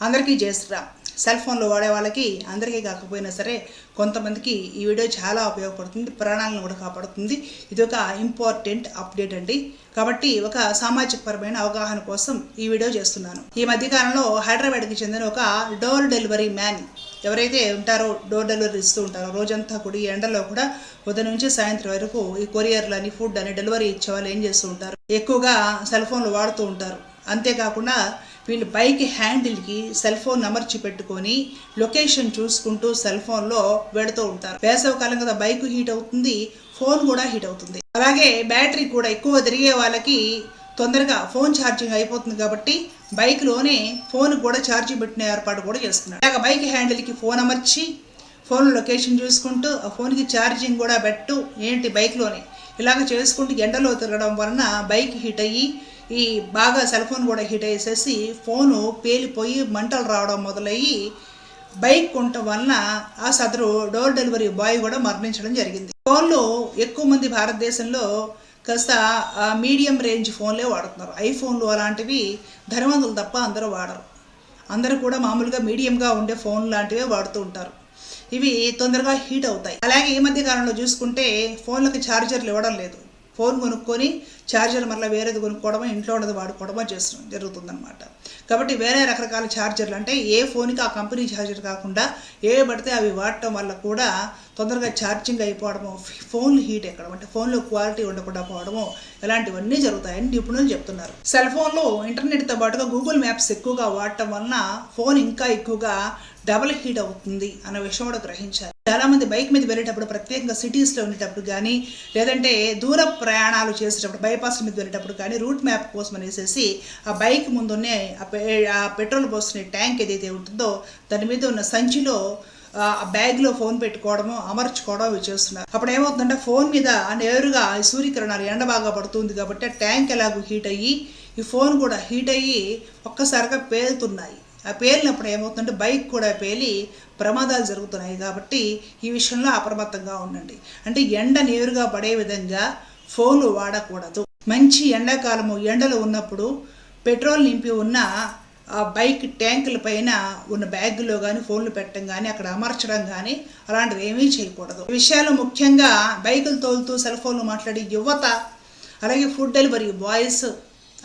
అందరికీ చేస్తున్నాం సెల్ ఫోన్లు వాడే వాళ్ళకి అందరికీ కాకపోయినా సరే కొంతమందికి ఈ వీడియో చాలా ఉపయోగపడుతుంది ప్రాణాలను కూడా కాపాడుతుంది. ఇది ఒక ఇంపార్టెంట్ అప్డేట్ అండి. కాబట్టి ఒక సామాజిక పరమైన అవగాహన కోసం ఈ వీడియో చేస్తున్నాను. ఈ మధ్యకాలంలో హైదరాబాద్కి చెందిన ఒక డోర్ డెలివరీ మ్యాన్ ఎవరైతే ఉంటారో డోర్ డెలివరీ ఇస్తూ ఉంటారో రోజంతా కూడా ఈ ఎండలో కూడా ఉదయం నుంచి సాయంత్రం వరకు ఈ కొరియర్లు అని ఫుడ్ అని డెలివరీ ఇచ్చే వాళ్ళు ఏం చేస్తూ ఉంటారు? ఎక్కువగా సెల్ ఫోన్లు వాడుతూ ఉంటారు. అంతేకాకుండా వీళ్ళు బైక్ హ్యాండిల్కి సెల్ ఫోన్ అమర్చి పెట్టుకొని లొకేషన్ చూసుకుంటూ సెల్ ఫోన్లో వెడుతూ ఉంటారు. వేసవకాలం కదా బైక్ హీట్ అవుతుంది ఫోన్ కూడా హీట్ అవుతుంది. అలాగే బ్యాటరీ కూడా ఎక్కువ తిరిగే వాళ్ళకి తొందరగా ఫోన్ ఛార్జింగ్ అయిపోతుంది కాబట్టి బైక్లోనే ఫోన్ కూడా ఛార్జింగ్ పెట్టిన ఏర్పాటు కూడా చేస్తున్నారు. ఇలాగ బైక్ హ్యాండిల్కి ఫోన్ అమర్చి ఫోన్ లొకేషన్ చూసుకుంటూ ఆ ఫోన్కి ఛార్జింగ్ కూడా పెట్టు ఏంటి బైక్లోనే ఇలాగ చేసుకుంటూ ఎండలో తిరగడం వలన బైక్ హీట్ అయ్యి ఈ బాగా సెల్ ఫోన్ కూడా హీట్ అయ్యేసేసి ఫోను పేలిపోయి మంటలు రావడం మొదలయ్యి బైక్ ఉండటం వలన ఆ సదరు డోర్ డెలివరీ బాయ్ కూడా మరణించడం జరిగింది. ఫోన్లు ఎక్కువ మంది భారతదేశంలో కాస్త మీడియం రేంజ్ ఫోన్లే వాడుతున్నారు. ఐఫోన్లు అలాంటివి ధనవంతులు తప్ప అందరూ వాడరు. అందరూ కూడా మామూలుగా మీడియంగా ఉండే ఫోన్ లాంటివే వాడుతూ ఉంటారు. ఇవి తొందరగా హీట్ అవుతాయి. అలాగే ఈ మధ్య కాలంలో చూసుకుంటే ఫోన్లకి ఛార్జర్లు ఇవ్వడం లేదు. ఫోన్ కొనుక్కొని ఛార్జర్ మళ్ళీ వేరేది కొనుక్కోవడమో ఇంట్లో ఉన్నది వాడుకోవడమో చేస్తు జరుగుతుందన్నమాట. కాబట్టి వేరే రకరకాల ఛార్జర్లు అంటే ఏ ఫోన్కి ఆ కంపెనీ ఛార్జర్ కాకుండా ఏ పడితే అవి వాడటం వల్ల కూడా తొందరగా ఛార్జింగ్ అయిపోవడము ఫోన్లు హీట్ ఎక్కడం అంటే ఫోన్లో క్వాలిటీ ఉండకుండా పోవడము ఇలాంటివన్నీ జరుగుతాయని నిపుణులు చెప్తున్నారు. సెల్ ఫోన్లో ఇంటర్నెట్తో పాటుగా గూగుల్ మ్యాప్స్ ఎక్కువగా వాడటం వలన ఫోన్ ఇంకా ఎక్కువగా డబల్ హీట్ అవుతుంది అన్న విషయం కూడా గ్రహించారు. చాలా మంది బైక్ మీద వెళ్ళేటప్పుడు ప్రత్యేకంగా సిటీస్లో ఉండేటప్పుడు కానీ లేదంటే దూర ప్రయాణాలు చేసేటప్పుడు బైపాస్ మీద వెళ్ళేటప్పుడు కానీ రూట్ మ్యాప్ కోసం అనేసి ఆ బైక్ ముందునే ఆ ఆ పెట్రోల్ పోసుకునే ట్యాంక్ ఏదైతే ఉంటుందో దాని మీద ఉన్న సంచిలో ఆ బ్యాగ్లో ఫోన్ పెట్టుకోవడము అమర్చుకోవడం ఇవి చేస్తున్నారు. అప్పుడు ఏమవుతుందంటే ఫోన్ మీద నేరుగా ఈ సూర్యకిరణాలు ఎండ బాగా పడుతుంది కాబట్టి ట్యాంక్ ఎలాగో హీట్ అయ్యి ఈ ఫోన్ కూడా హీట్ అయ్యి ఒక్కసారిగా పేలుతున్నాయి. ఆ పేలినప్పుడు ఏమవుతుందంటే బైక్ కూడా పేలి ప్రమాదాలు జరుగుతున్నాయి కాబట్టి ఈ విషయంలో అప్రమత్తంగా ఉండండి. అంటే ఎండ నేరుగా పడే విధంగా ఫోన్లు వాడకూడదు. మంచి ఎండాకాలము ఎండలు ఉన్నప్పుడు పెట్రోల్ నింపి ఉన్న ఆ బైక్ ట్యాంకుల పైన ఉన్న బ్యాగులో కానీ ఫోన్లు పెట్టడం కానీ అక్కడ అమర్చడం కానీ అలాంటివి ఏమీ చేయకూడదు. విషయాలు ముఖ్యంగా బైకులు తోలుతూ సెల్ ఫోన్లు మాట్లాడే యువత అలాగే ఫుడ్ డెలివరీ బాయ్స్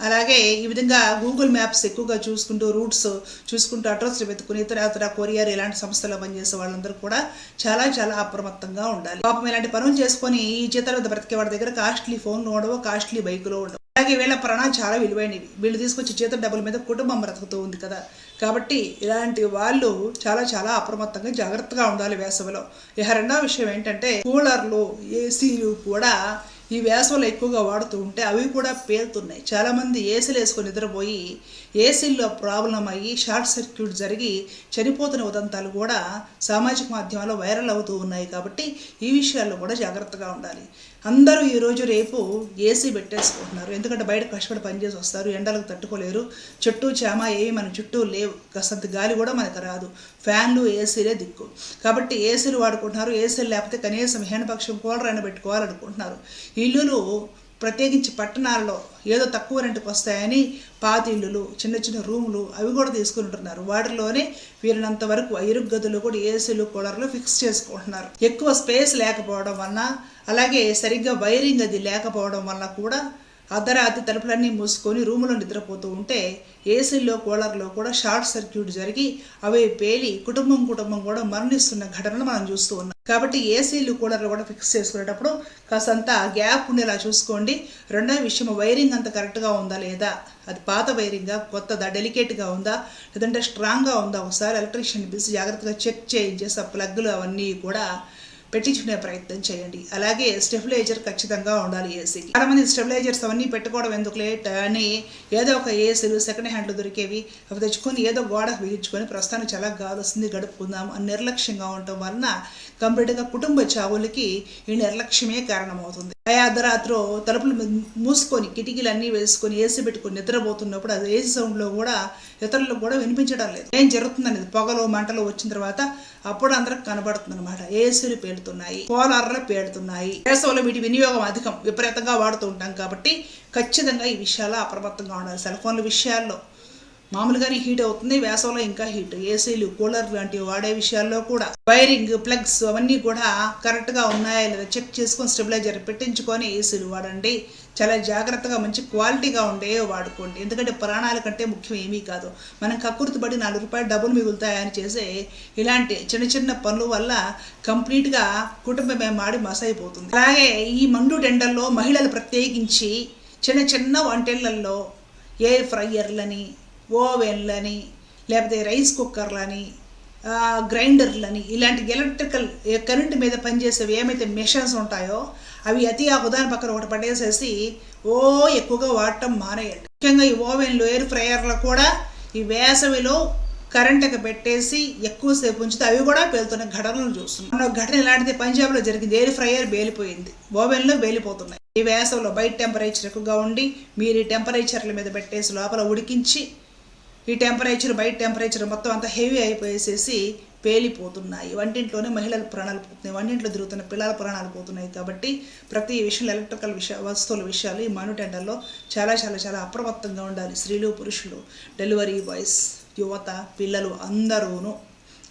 అలాగే ఈ విధంగా గూగుల్ మ్యాప్స్ ఎక్కువగా చూసుకుంటూ రూట్స్ చూసుకుంటూ అడ్రస్లు వెతుకుని ఇతర ఇతర కొరియర్ ఇలాంటి సంస్థలో పనిచేసే వాళ్ళందరూ కూడా చాలా చాలా అప్రమత్తంగా ఉండాలి. పాపం ఇలాంటి పనులు చేసుకొని ఈ జీతాల బ్రతికే వాడి దగ్గర కాస్ట్లీ ఫోన్లు ఉండవు కాస్ట్లీ బైకులు ఉండవు. అలాగే వీళ్ళ ప్రాణాలు చాలా విలువైనవి. వీళ్ళు తీసుకొచ్చి చేత డబ్బుల మీద కుటుంబం బ్రతుకుతూ ఉంది కదా. కాబట్టి ఇలాంటి వాళ్ళు చాలా చాలా అప్రమత్తంగా జాగ్రత్తగా ఉండాలి వేసవిలో. ఇక రెండో విషయం ఏంటంటే కూలర్లు ఏసీలు కూడా ఈ వేసవిలో ఎక్కువగా వాడుతూ ఉంటే అవి కూడా పేలుతున్నాయి. చాలామంది ఏసీలు వేసుకొని నిద్రపోయి ఏసీల్లో ప్రాబ్లం అయ్యి షార్ట్ సర్క్యూట్ జరిగి చనిపోతున్న ఉదంతాలు కూడా సామాజిక మాధ్యమాల్లో వైరల్ అవుతూ ఉన్నాయి కాబట్టి ఈ విషయాల్లో కూడా జాగ్రత్తగా ఉండాలి. అందరూ ఈరోజు రేపు ఏసీ పెట్టేసుకుంటున్నారు. ఎందుకంటే బయట కష్టపడి పనిచేసి వస్తారు ఎండలకు తట్టుకోలేరు చుట్టూ చామ ఏవి మన చుట్టూ లేవు. కాస్తంత గాలి కూడా మనకు రాదు. ఫ్యాన్లు ఏసీలే దిక్కు. కాబట్టి ఏసీలు వాడుకుంటున్నారు. ఏసీలు లేకపోతే కనీసం హేణపక్షం కూలర్ అయినా పెట్టుకోవాలనుకుంటున్నారు. ఇల్లులు ప్రత్యేకించి పట్టణాల్లో ఏదో తక్కువ రెంట్కి వస్తాయని పాత ఇల్లులు చిన్న చిన్న రూములు అవి కూడా తీసుకుని ఉంటున్నారు. వాటిలోనే వీరినంత వరకు ఇరుగు గదులు కూడా ఏసీలు కూలర్లు ఫిక్స్ చేసుకుంటున్నారు. ఎక్కువ స్పేస్ లేకపోవడం వలన అలాగే సరిగ్గా వైరింగ్ అది లేకపోవడం వల్ల కూడా అర్ధరాత్రి తలుపులన్నీ మూసుకొని రూములో నిద్రపోతూ ఉంటే ఏసీల్లో కూలర్లో కూడా షార్ట్ సర్క్యూట్ జరిగి అవి పేలి కుటుంబం కుటుంబం కూడా మరణిస్తున్న ఘటనను మనం చూస్తూ ఉన్నాం. కాబట్టి ఏసీలు కూలర్లు కూడా ఫిక్స్ చేసుకునేటప్పుడు కాసంత గ్యాప్ ఉండేలా చూసుకోండి. రెండవ విషయం వైరింగ్ అంత కరెక్ట్గా ఉందా లేదా? అది పాత వైరింగా కొత్తదా? డెలికేట్గా ఉందా? లేదంటే స్ట్రాంగ్గా ఉందా? ఒకసారి ఎలక్ట్రీషియన్ పిలిచి జాగ్రత్తగా చెక్ చేయించేసి ఆ ప్లగ్లు అవన్నీ కూడా పెట్టించుకునే ప్రయత్నం చేయండి. అలాగే స్టెబిలైజర్ ఖచ్చితంగా ఉండాలి ఏసీకి. చాలా మంది అవన్నీ పెట్టుకోవడం ఎందుకు లేట్ అని ఏదో ఒక ఏసీలు సెకండ్ హ్యాండ్లు దొరికేవి. అవి తెచ్చుకొని ఏదో గోడకు బిగించుకొని ప్రస్తుతానికి చాలా గాలి వస్తుంది గడుపుకుందాం అని నిర్లక్ష్యంగా ఉండటం వలన కంప్లీట్గా కుటుంబ చావులకి ఈ నిర్లక్ష్యమే కారణమవుతుంది. ఆ అర్ధరాత్రి తలుపులు మూసుకొని కిటికీలు అన్నీ వేసుకొని ఏసీ పెట్టుకొని నిద్రపోతున్నప్పుడు అది ఏసీ సౌండ్లో కూడా ఇతరులకు కూడా వినిపించడం లేదు. ఏం జరుగుతుందనేది పొగలు మంటలు వచ్చిన తర్వాత అప్పుడు అందరికి కనబడుతుంది అనమాట ఏసీలు పేలుతున్నాయి పోలార్లు పేలుతున్నాయి. వేసవిలో వీటి వినియోగం అధికం విపరీతంగా వాడుతూ ఉంటాం కాబట్టి ఖచ్చితంగా ఈ విషయాల్లో అప్రమత్తంగా ఉండాలి. సెల్ ఫోన్ల విషయాల్లో మామూలుగానే హీట్ అవుతుంది వేసవిలో ఇంకా హీట్. ఏసీలు కూలర్ లాంటివి వాడే విషయాల్లో కూడా వైరింగ్ ప్లగ్స్ అవన్నీ కూడా కరెక్ట్గా ఉన్నాయా లేదా చెక్ చేసుకొని స్టెబిలైజర్ పెట్టించుకొని ఏసీలు వాడండి. చాలా జాగ్రత్తగా మంచి క్వాలిటీగా ఉండే వాడుకోండి. ఎందుకంటే ప్రాణాల కంటే ముఖ్యం ఏమీ కాదు. మనం కక్కుర్తిపడి నాలుగు రూపాయలు డబ్బులు మిగులుతాయని చేసే ఇలాంటి చిన్న చిన్న పనుల వల్ల కంప్లీట్గా కుటుంబమే మాడి మసైపోతుంది. అలాగే ఈ మండు టెండల్లో మహిళలు ప్రత్యేకించి చిన్న చిన్న వంటలలో ఎయిర్ ఫ్రైయర్లని ఓవెన్లని లేకపోతే రైస్ కుక్కర్లని గ్రైండర్లని ఇలాంటి ఎలక్ట్రికల్ కరెంటు మీద పనిచేసేవి ఏమైతే మిషన్స్ ఉంటాయో అవి అతి ఆ ఉదాహరణ పక్కన ఒకటి పడేసేసి ఓ ఎక్కువగా వాడటం మానేయండి. ముఖ్యంగా ఈ ఓవెన్లు ఎయిర్ ఫ్రయర్లు కూడా ఈ వేసవిలో కరెంటుకి పెట్టేసి ఎక్కువసేపు ఉంచితే అవి కూడా పేలుతున్న ఘటనలు చూస్తున్నాం. మన ఘటన ఇలాంటిది పంజాబ్లో జరిగింది. ఎయిర్ ఫ్రైయర్ వేలిపోయింది ఓవెన్లో వేలిపోతున్నాయి ఈ వేసవిలో బయట టెంపరేచర్ ఎక్కువగా ఉండి మీరు ఈ టెంపరేచర్ల మీద పెట్టేసి లోపల ఉడికించి ఈ టెంపరేచర్ బయట టెంపరేచర్ మొత్తం అంతా హెవీ అయిపోయేసేసి పేలిపోతున్నాయి. వంటింట్లోనే మహిళల ప్రాణాలు పోతున్నాయి. వంటింట్లో తిరుగుతున్న పిల్లల ప్రాణాలు పోతున్నాయి కాబట్టి ప్రతి విషయంలో ఎలక్ట్రికల్ విషయ వస్తువుల విషయాలు ఈ మను టెండర్లో చాలా చాలా చాలా అప్రమత్తంగా ఉండాలి. స్త్రీలు పురుషులు డెలివరీ బాయ్స్ యువత పిల్లలు అందరూను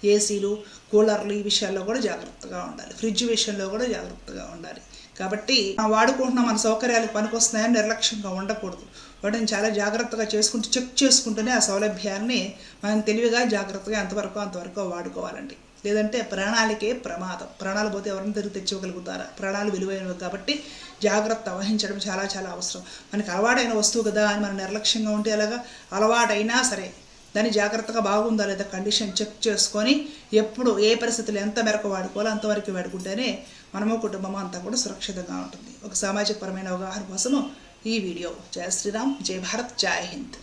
ఏసీలు కూలర్లు ఈ విషయాల్లో కూడా జాగ్రత్తగా ఉండాలి. ఫ్రిడ్జ్ విషయంలో కూడా జాగ్రత్తగా ఉండాలి. కాబట్టి మనం వాడుకుంటున్న మన సౌకర్యాలకు పనికొస్తున్నాయని నిర్లక్ష్యంగా ఉండకూడదు. వాటిని చాలా జాగ్రత్తగా చేసుకుంటూ చెక్ చేసుకుంటూనే ఆ సౌలభ్యాన్ని మనం తెలివిగా జాగ్రత్తగా ఎంతవరకు అంతవరకు వాడుకోవాలండి. లేదంటే ప్రాణాలకే ప్రమాదం. ప్రాణాలు పోతే ఎవరిని తిరిగి తెచ్చుకోగలుగుతారా? ప్రాణాలు విలువైనవి కాబట్టి జాగ్రత్త వహించడం చాలా చాలా అవసరం. మనకి అలవాటైన వస్తువు కదా అని మనం నిర్లక్ష్యంగా ఉంటే అలాగా అలవాటైనా సరే దాన్ని జాగ్రత్తగా బాగుందా లేదా కండిషన్ చెక్ చేసుకొని ఎప్పుడు ఏ పరిస్థితులు ఎంత మేరకు వాడుకోవాలో అంతవరకు వాడుకుంటేనే మనము కుటుంబం అంతా కూడా సురక్షితంగా ఉంటుంది. ఒక సామాజిక పరమైన అవగాహన కోసము ఈ వీడియో. జయ శ్రీరామ్. జై భారత్. జై హింద్.